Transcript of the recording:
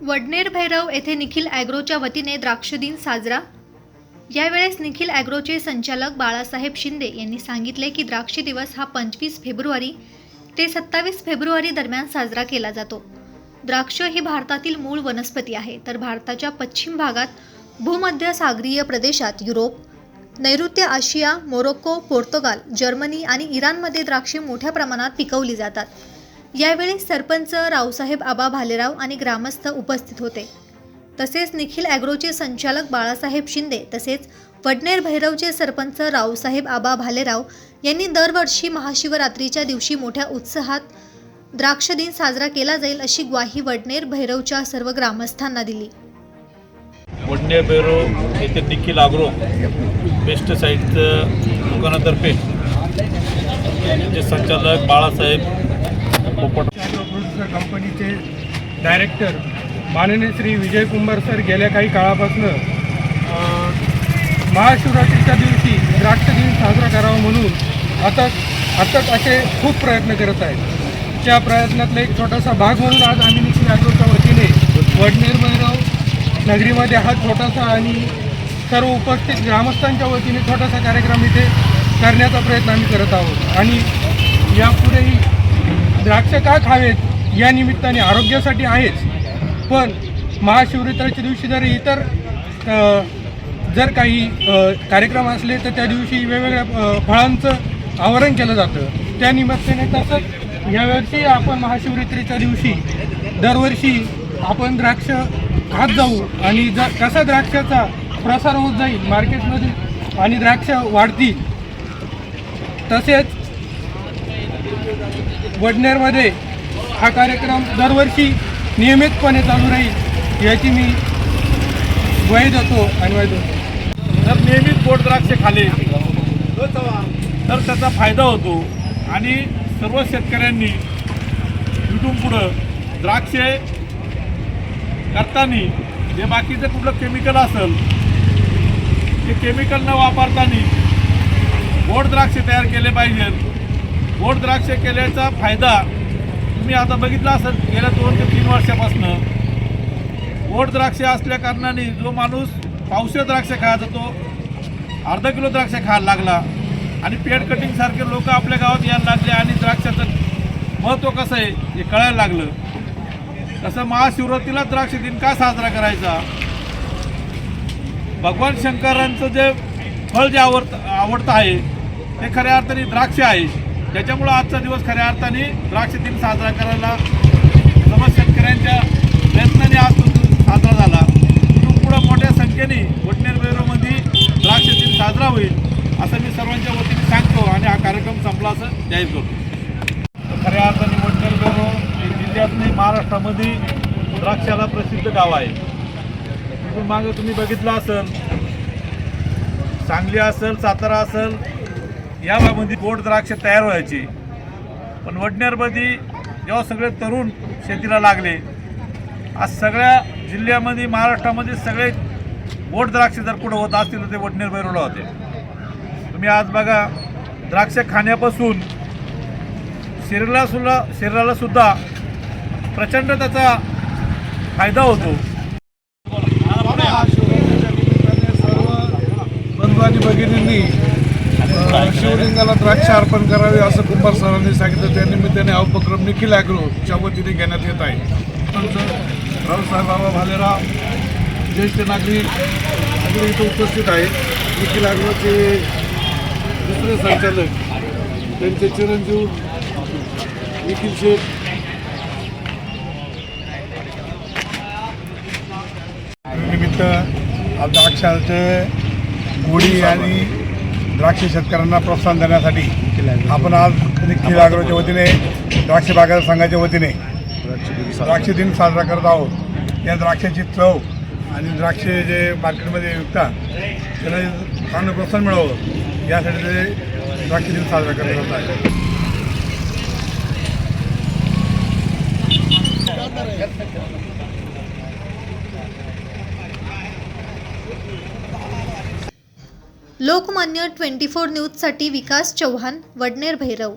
वडनेर भैरव येथे निखिल ॲग्रोच्या वतीने द्राक्ष दिन साजरा. यावेळेस निखिल ॲग्रोचे संचालक बाळासाहेब शिंदे यांनी सांगितले की द्राक्ष दिवस हा पंचवीस फेब्रुवारी ते सत्तावीस फेब्रुवारी दरम्यान साजरा केला जातो. द्राक्ष ही भारतातील मूळ वनस्पती आहे तर भारताच्या पश्चिम भागात भूमध्य सागरीय प्रदेशात युरोप नैऋत्य आशिया मोरोक्को पोर्तुगाल जर्मनी आणि इराणमध्ये द्राक्षे मोठ्या प्रमाणात पिकवली जातात. यावेळी सरपंच रावसाहेब आबा भालेराव आणि ग्रामस्थ उपस्थित होते. तसेच निखिल ॲग्रोचे संचालक बाळासाहेब शिंदे तसेच वडनेर भैरवचे सरपंच रावसाहेब आबा भालेराव यांनी दरवर्षी महाशिवरात्रीच्या दिवशी मोठ्या उत्साहात द्राक्ष दिन साजरा केला जाईल अशी ग्वाही वडनेर भैरवच्या सर्व ग्रामस्थांना दिली. वडनेर भैरव येथे निखिल आग्रो पेस्टिसाईडचं दुकानातर्फे संचालक बाळासाहेब पोपट प्रोड्युसर कंपनीचे डायरेक्टर माननीय श्री विजय कुंभार सर गेल्या काही काळापासून महाशिवरात्रीच्या दिवशी द्राक्ष दिन साजरा करावा म्हणून आता अथक असे खूप प्रयत्न करत आहेत. त्या प्रयत्नातला एक छोटासा भाग म्हणून आज आम्ही निखिल ॲग्रोच्या वतीने वडनेर भैरव नगरीमध्ये हा छोटासा आणि सर्व उपस्थित ग्रामस्थांच्या वतीने छोटासा कार्यक्रम इथे करण्याचा प्रयत्न आम्ही करत आहोत. आणि यापुढेही द्राक्ष का खावेत या निमित्ताने आरोग्यासाठी आहेच. पण महाशिवरात्रीच्या दिवशी जर इतर जर काही कार्यक्रम असले तर त्या दिवशी वेगवेगळ्या फळांचं आवरण केलं जातं. त्या निमित्ताने तसंच यावर्षी आपण महाशिवरात्रीच्या दिवशी दरवर्षी आपण द्राक्ष खात जाऊ आणि ज कसा द्राक्षाचा प्रसार होत जाईल मार्केटमध्ये आणि द्राक्ष वाढतील तसेच वडनेरमध्ये हा कार्यक्रम दरवर्षी नियमितपणे चालू राहील याची मी ग्वाही देतो आणि ग्वाही देतो. जर नियमित गोड द्राक्ष खाले तर त्याचा फायदा होतो. आणि सर्व शेतकऱ्यांनी इथून पुढं द्राक्षे करताना जे बाकीचं कुठलं केमिकल असेल ते केमिकल न वापरताना गोड द्राक्षे तयार केले पाहिजेत. गोड द्राक्ष केल्याचा फायदा तुम्ही आता बघितला असेल गेल्या दोन ते तीन वर्षापासून. गोड द्राक्ष असल्या कारणाने जो माणूस पावसे द्राक्ष खायचा तो अर्धा किलो द्राक्ष खायला लागला आणि पेड कटिंग सारखे लोक आपल्या गावात यायला लागले आणि द्राक्षाचं महत्त्व कसं आहे हे कळायला लागलं. तसं महाशिवरात्रीला द्राक्ष दिन का साजरा करायचा? भगवान शंकरांचं जे फळ जे आवडत आवडतं आहे ते खऱ्या अर्थाने द्राक्ष आहे. त्याच्यामुळं आजचा दिवस खऱ्या अर्थाने द्राक्ष दिन साजरा करायला सर्व शेतकऱ्यांच्या प्रयत्नाने आज साजरा झाला. इथून पुढं मोठ्या संख्येने वडनेर बेरोमध्ये द्राक्ष दिन साजरा होईल असं मी सर्वांच्या वतीने सांगतो आणि हा कार्यक्रम संपला असं जाहीर करतो. तर खऱ्या अर्थाने वडनेर बेरो हे महाराष्ट्रामध्ये द्राक्षाला प्रसिद्ध गाव आहे. इथून मागं तुम्ही बघितलं असेल सांगली असेल सातारा असेल या बाबमध्ये गोड द्राक्ष तयार व्हायचे. पण वडनेरमध्ये जेव्हा सगळे तरुण शेतीला लागले आज सगळ्या जिल्ह्यामध्ये महाराष्ट्रामध्ये सगळे गोड द्राक्ष जर कुठं होत असतील तर ते वडनेर बैरोला होते. तुम्ही आज बघा द्राक्ष खाण्यापासून शरीराला सुद्धा शरीराला सुद्धा प्रचंड त्याचा फायदा होतो. बंधू आणि भगिनींनी शिवलिंगाला द्राक्ष अर्पण करावे असं कुंभार सरांनी सांगितलं. त्यानिमित्ताने हा उपक्रम निखिल ॲग्रोच्या वतीने घेण्यात येत आहे. आमचं रावसाहेब बाबा भालेराव ज्येष्ठ नागरिक इथं उपस्थित आहेत. निखिल ॲग्रोचे दुसरे संचालक त्यांचे चिरंजीव निखिल शेठ. निमित्त द्राक्षाचे गोडी आणि द्राक्ष शेतकऱ्यांना प्रोत्साहन देण्यासाठी आपण आज निखिल आग्रोच्या वतीने द्राक्ष बागायत संघाच्या वतीने द्राक्ष दिन साजरा करत. आहोत. या द्राक्षाची चव आणि द्राक्ष जे मार्केटमध्ये विकतात त्याला चांगलं प्रोत्साहन मिळावं. यासाठी ते द्राक्ष दिन साजरा करत जात आहे लोकमान्य ट्वेंटी फोर न्यूजसाठी विकास चव्हाण वडनेर भैरव